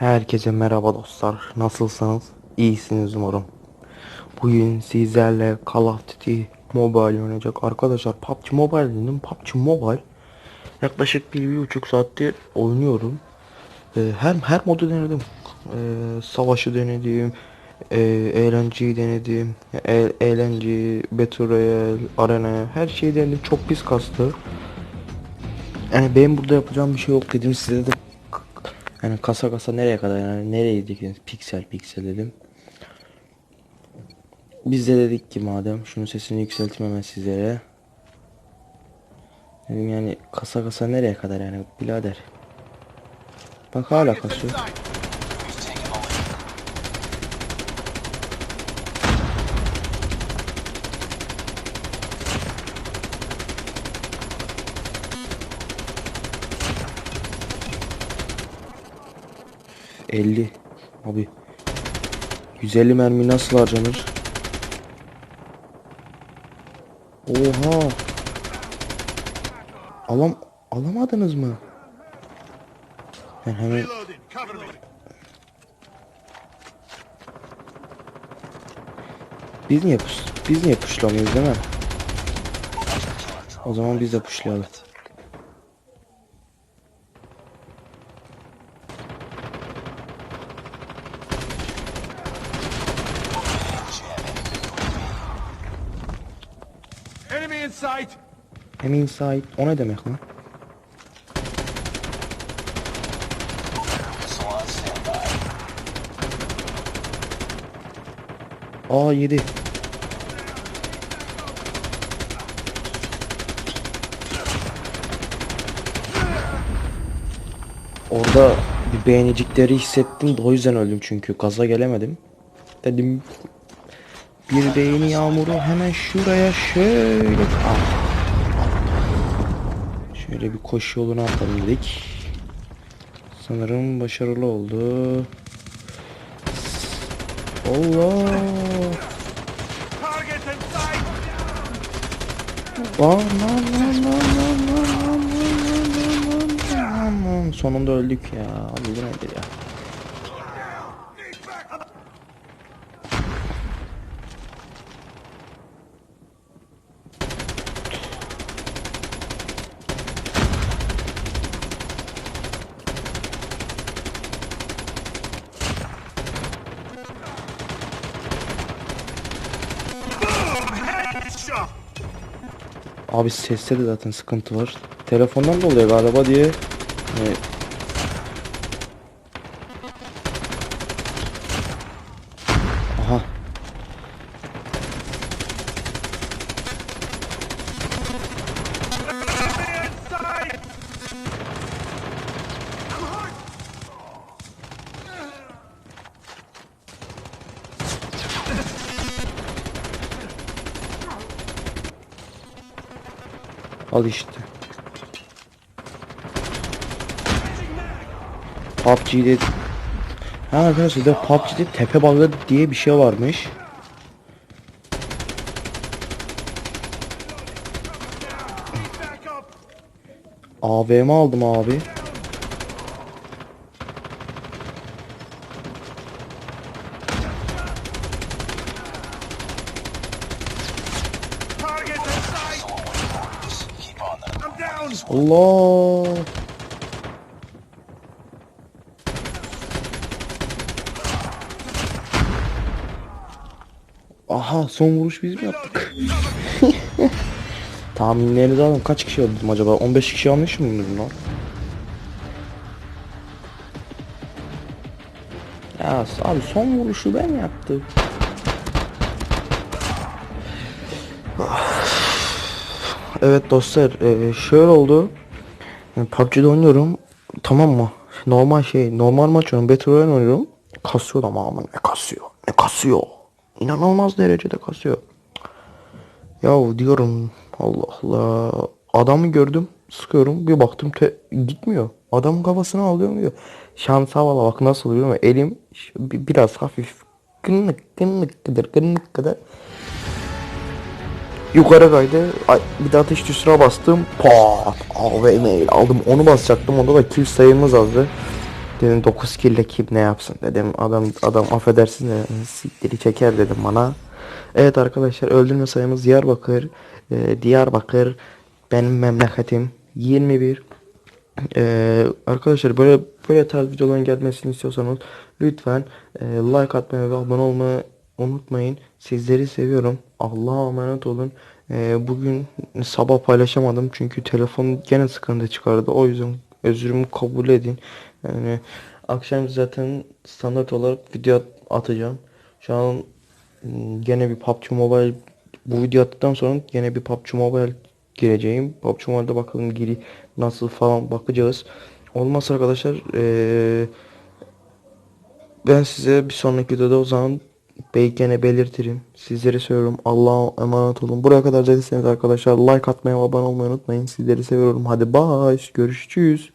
Herkese merhaba dostlar. Nasılsınız? İyisiniz umarım. Bugün sizlerle Call of Duty Mobile oynayacak. Arkadaşlar PUBG Mobile dedim. PUBG Mobile yaklaşık bir, bir buçuk saattir oynuyorum. Ee, her her modu denedim. Ee, savaşı denedim. E, eğlenceyi denedim. E, eğlence, Battle Royale, Arena her şeyi denedim. Çok pis kastı. Yani benim burada yapacağım bir şey yok dedim size de yani kasa kasa nereye kadar yani nereye dikiniz piksel piksel dedim. Biz de dedik ki madem şunun sesini yükselteyim hemen sizlere. Dedim yani kasa kasa nereye kadar yani birader. Bak hala kasıyor. Elli abi 150 mermi nasıl harcanır? Oha. Alam alamadınız mı? Ben hemen biz niye push biz niye pushlamıyoruz değil mi? O zaman biz de pushlayalım. Hem inside o ne demek lan? Aa yedi. Orada bir beğenicikleri hissettim de o yüzden öldüm çünkü gaza gelemedim. Dedim bir beğeni yağmuru hemen şuraya şöyle ah. Şöyle bir koşu yoluna atalım dedik. Sanırım başarılı oldu. Allah! Lan lan lan lan lan lan lan lan. Sonunda öldük ya. Bu nedir ya? Abi seste de zaten sıkıntı var. Telefondan da oluyor galiba diye. Hani Aha. Al işte. PUBG'de Ha arkadaşlar de PUBG'de tepe bağı diye bir şey varmış. AVM aldım abi. Allah. Aha son vuruş biz mi yaptık? Tahminlerinizi alın kaç kişi öldürdüm acaba? 15 kişi almış mı lan? Ya abi son vuruşu ben yaptım. Evet dostlar eee, şöyle oldu. Yani PUBG'de oynuyorum. Tamam mı? Normal şey normal maç oynuyorum. Battle Royale oynuyorum. Kasıyor ama ama ne kasıyor? Ne kasıyor? İnanılmaz derecede kasıyor. Ya diyorum Allah Allah. Adamı gördüm sıkıyorum bir baktım te- gitmiyor. Adamın kafasını alıyorum diyor. Şansa valla bak nasıl oluyor? Elim biraz hafif gınlık gınlık kadar gınlık kadar Yukarı kaydı. Ay, bir de ateş tuşuna bastım. Pat. AVM aldım. Onu basacaktım. Onda da kill sayımız azdı. Dedim 9 kille kim ne yapsın dedim. Adam adam affedersin de siktiri çeker dedim bana. Evet arkadaşlar öldürme sayımız Diyarbakır. Ee, Diyarbakır benim memleketim 21. Ee, arkadaşlar böyle böyle tarz videoların gelmesini istiyorsanız lütfen e, like atmayı ve abone olmayı unutmayın. Sizleri seviyorum. Allah'a emanet olun. Ee, bugün sabah paylaşamadım çünkü telefon gene sıkıntı çıkardı. O yüzden özürümü kabul edin. Yani akşam zaten standart olarak video atacağım. Şu an m, gene bir PUBG Mobile bu video attıktan sonra gene bir PUBG Mobile gireceğim. PUBG Mobile'de bakalım giri nasıl falan bakacağız. Olmazsa arkadaşlar eee, ben size bir sonraki videoda o zaman belki gene belirtirim. Sizleri seviyorum. Allah'a emanet olun. Buraya kadar izlediyseniz arkadaşlar like atmayı abone olmayı unutmayın. Sizleri seviyorum. Hadi bye. Görüşürüz.